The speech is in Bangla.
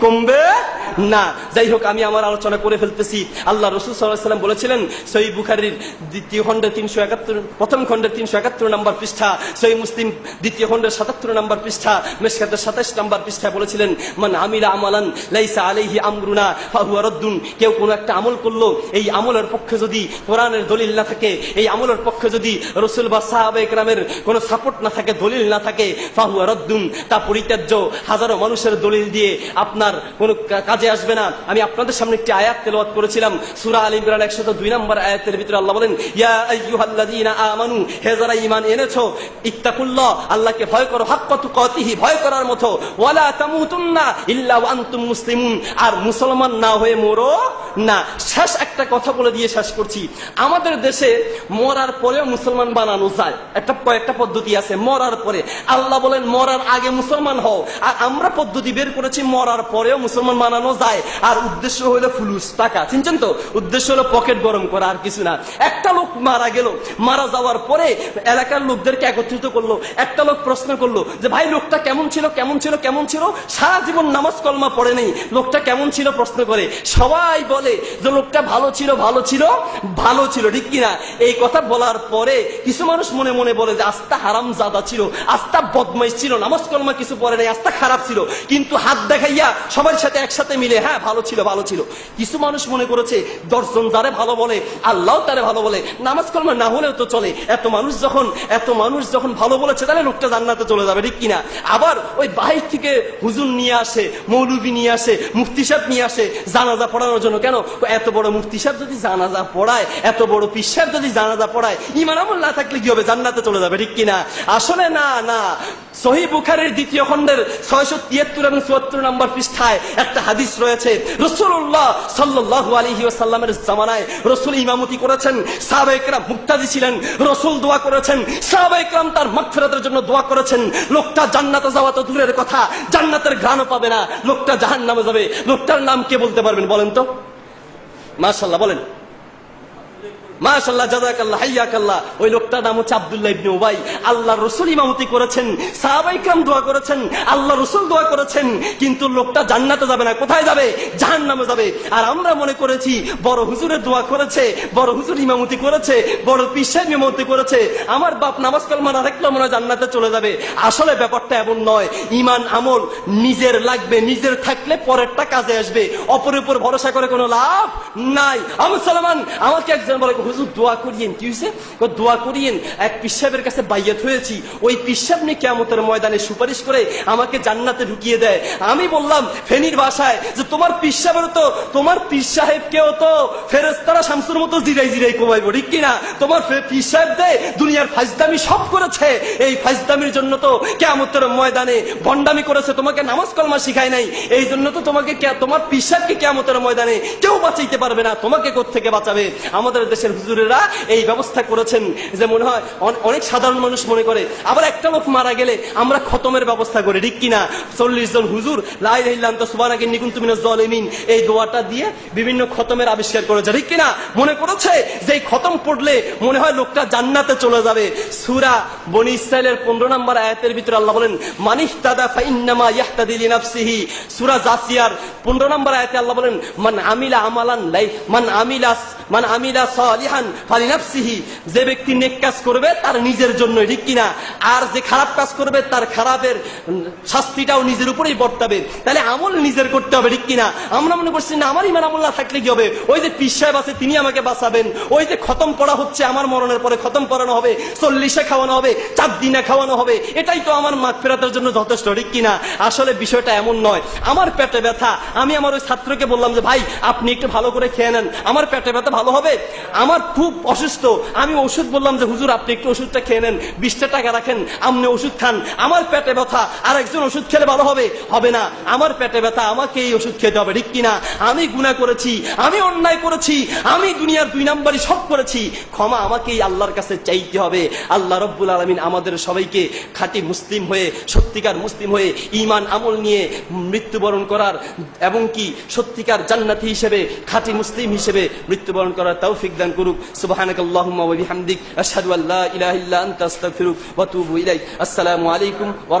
건배? না যাই হোক আমি আমার আলোচনা করে ফেলতেছি। আল্লাহ রসুল সাল্লাম বলেছিলেন সই বুখারির দ্বিতীয় খণ্ডের তিনশো একাত্তর, প্রথম খণ্ডের তিনশো একাত্তর নম্বর পৃষ্ঠা সই মুসলিম দ্বিতীয় খণ্ডের সাতাত্তর নম্বর পৃষ্ঠা মেশকাতের সাতাশ নম্বর পৃষ্ঠা বলেছিলেন, মান আমিলা আমালান লাইসা আলাইহি আমরুনা ফাহুয়া রদ্দুন। কেউ কোনো একটা আমল করল, এই আমলের পক্ষে যদি কোরআনের দলিল না থাকে, এই আমলের পক্ষে যদি রসুল বা সাহাবে একরামের কোনো সাপোর্ট না থাকে, দলিল না থাকে, ফাহুয়া রদ্দুন, তা পরিত্যাজ্য হাজারো মানুষের দলিল দিয়ে আপনার কোনো কা- কাজে আসবে না। আমি আপনাদের সামনে একটি আয়াত তেলাওয়াত করেছিলাম। সুরা আল ইমরান 102 নম্বর আয়াতের ভিতরে আল্লাহ বলেন, ইয়া আমানু ঈমান এনেছো আল্লাহকে ভয় করো হাক্কাতু কতিহি ভয় করার মতো, ওয়ালা তামুতুন্না ইল্লা ওয়া মুসলিমুন। আর মুসলমান না হয়ে মরো না, শেষ একটা কথা বলে দিয়ে শেষ করছি। আমাদের দেশে মরার পরেও মুসলমান বানানো যায়। একটা কয়েকটা পদ্ধতি আছে, মরার পরে। আল্লাহ বলেন, মরার আগে মুসলমান হও। আর আমরা পদ্ধতি বের করেছি, মরার পরেও মুসলমান বানানো যায়। আর উদ্দেশ্য হলো ফুলুস টাকা। চিনছেন তো? উদ্দেশ্য হলো পকেট গরম করা, আর কিছু না। একটা লোক মারা গেল, মারা যাওয়ার পরে এলাকার লোকদেরকে একত্রিত করল। একটা লোক প্রশ্ন করল যে, ভাই, লোকটা কেমন ছিল কেমন ছিল কেমন ছিল? সারা জীবন নামাজ কলমা পড়ে নেই। লোকটা কেমন ছিল? প্রশ্ন করে। সবাই বলে যে লোকটা ভালো ছিল ভালো ছিল ভালো ছিল, ঠিক কিনা? এই কথা বলার পরে কিছু মানুষ মনে মনে বলে যে আস্তা হারাম জাদা ছিল আস্তা বদমাইশ ছিল, নামাজ কলমা কিছু পড়ে নাই আস্তা খারাপ ছিল। কিন্তু হাত দেখাইয়া সবার সাথে একসাথে মিলে হ্যাঁ ভালো ছিল ভালো ছিল। কিছু মানুষ মনে করেছে দর্শন যারে ভালো বলে আল্লাহ তারে ভালো বলে, নামাজ কলমা না হলেও তো চলে। এত মানুষ যখন, এত মানুষ যখন ভালো বলেছে, তাহলে লোকটা জান্নাতে চলে যাবে, ঠিক কিনা? আবার ওই বাহির থেকে হুজুর নিয়ে আসে, মৌলবি নিয়ে আসে, মুফতি সাহেব নিয়ে আসে, জানাজা পড়ানোর জন্য। কেন? এত বড় মুফতি সাহেব যদি জানাজা পড়ায়, এত বড় পিস সাহেব যদি জানাজা পড়ায় ইমান আমল না থাকলে কি হবে? জান্নাতে চলে যাবে, ঠিক কিনা? আসলে না না। সহি বুখারের দ্বিতীয় খণ্ডের ছয়শো তিয়াত্তর এবং চুয়াত্তর নম্বর পৃষ্ঠায় একটা হাদিস রয়েছে। রসুল্লাহ সাল্লাহু আলহি সাল্লামের জামানায় রসুল ইমামতি করেছেন সাহাবাইকরাম মুক্তাদি ছিলেন, রসুল দোয়া করেছেন সাহাবাইকরাম তার মাগফিরাতের জন্য দোয়া করেছেন। লোকটা জান্নাতে যাওয়া তো দূরের কথা, জান্নাতের ঘ্রাণও পাবে না, লোকটা জাহান নামে যাবে। লোকটার নাম কে বলতে পারবেন বলেন তো? মাশাল্লাহ বলেন। মাশাল্লাহ জাজাকাল্লাহ হাইয়াকাল্লাহ। ওই লোকটার নাম হচ্ছে আব্দুল্লাহ ইবনে উবাই। ইমামতি করেছেন দোয়া করেছেন দোয়া করেছেন, কিন্তু লোকটা জান্নাতে যাবে না। কোথায় যাবে? যাবে। আর আমরা মনে করেছি, বড় হুজুরের দোয়া করেছে, বড় হুজুর ইমামতি করেছে, বড় ইমামতি করেছে। আমার বাপ নামাজ কালমা না মনে জান্নাতে চলে যাবে। আসলে ব্যাপারটা এমন নয়, ইমান আমল নিজের লাগবে, নিজের থাকলে পরেরটা কাজে আসবে। অপরের উপর ভরসা করে কোনো লাভ নাই। আমি সালমান, আমাকে একজন বলে হুজুর দোয়া করিয়েন কি হয়েছে দোয়া করিয়েন, এক পিসাবের কাছে বাইয়াত হয়েছি। ওই পিসাব নিয়ে কেমতের ময়দানে সুপারিশ করে আমাকে জান্নাতে ঢুকিয়ে দেয়। আমি বললাম, ফেনির ভাষায় যে তোমার পিসাবের তো, তোমার পিস সাহেব কেউ তো ফেরেস্তারা শামসুর মতো জিরাই জিরাই কমাইবো ঠিক কিনা? তোমার পিস সাহেব দে, দুনিয়ার ফাজদামি সব করেছে। এই ফাজদামির জন্য তো কেমতের ময়দানে ভণ্ডামি করেছে। তোমাকে নামাজ কলমা শিখায় নাই। এই জন্য তো তোমাকে তোমার পিসাবকে কেমতের ময়দানে কেউ বাঁচাইতে পারবে না। তোমাকে থেকে বাঁচাবে? আমাদের দেশের হুজুরেরা এই ব্যবস্থা করেছেন যে মনে হয় অনেক সাধারণ মানুষ মনে করে, আবার একটা লোক মারা গেলে আমরা খতমের ব্যবস্থা করি, ঠিক কিনা? চল্লিশ জন হুজুর লাই রহিলাম তো সুবানাকে নিকুন তুমি জলিমিন এই দোয়াটা দিয়ে বিভিন্ন খতমের আবিষ্কার করেছে, ঠিক কিনা? মনে করেছে যে খতম পড়লে মনে হয় লোকটা জান্নাতে চলে যাবে। সুরা বনি ইসরায়েলের পনেরো নম্বর আয়াতের ভিতরে আল্লাহ বলেন মানিহ তাদা ফাইন্নামা ইয়াহতাদি লিনাফসিহি। সূরা জাসিয়ার 15 নম্বর আয়াতে আল্লাহ বলেন, মান আমিলা আমালান লাই, মান আমিলা মান আমিলা সালিহান ফালিনাফসিহি, যে ব্যক্তি নেক কাজ করবে তার নিজের জন্য ঠিক কিনা? আর যে খারাপ কাজ করবে তার খারাপের শাস্তিটাও নিজের উপরেই বর্তাবে। তাহলে আমল নিজের করতে হবে, ঠিক কিনা? আমরা মনে করছি না, আমার ইমান আমল না থাকলে কি হবে? ওই যে পিস সাহেব আছে, তিনি আমাকে বাঁচাবেন। ওই যে খতম পড়া হচ্ছে, আমার মরণের পরে খতম পড়ানো হবে, চল্লিশে খাওয়ানো হবে, চার দিনে খাওয়ানো হবে, এটাই তো আমার মাঠ ফেরাতের জন্য যথেষ্ট, ঠিক কিনা? আসলে বিষয়টা এমন নয়। আমার পেটে ব্যথা, আমি আমার ওই ছাত্রকে বললাম যে, ভাই, আপনি একটু ভালো করে খেয়ে নেন। আমার পেটে ব্যথা ভালো হবে? আমার খুব অসুস্থ। আমি ওষুধ বললাম যে, হুজুর, আপনি একটু ওষুধটা খেয়ে নেন। বিশটা টাকা রাখেন, আপনি ওষুধ খান। আমার পেটে ব্যথা আর একজন ওষুধ খেলে ভালো হবে? হবে না। আমার পেটে ব্যথা, আমাকে এই ওষুধ খেতে হবে, ঠিক কিনা? আমি গুণা করেছি, আমি অন্যায় করেছি, আমি দুনিয়ার দুই নাম্বারই সব করেছি। ক্ষমা আমাকেই আল্লাহর কাছে চাইতে হবে। আল্লাহ রব্বুল আলমিন আমাদের সবাইকে খাঁটি মুসলিম হয়ে, সত্যিকার মুসলিম হয়ে ইমান আমল নিয়ে মৃত্যুবরণ করার এবং কি সত্যিকার জান্নাতি হিসেবে, খাঁটি মুসলিম হিসেবে মৃত্যুবরণ করার তৌফিক দান করুক। সুবহানাকাল্লাহুম্মা ওয়া বিহামদিক। আশহাদু আল্লা ইলাহা ইল্লা আনতা আস্তাগফিরুক ওয়া আসসালামু আলাইকুম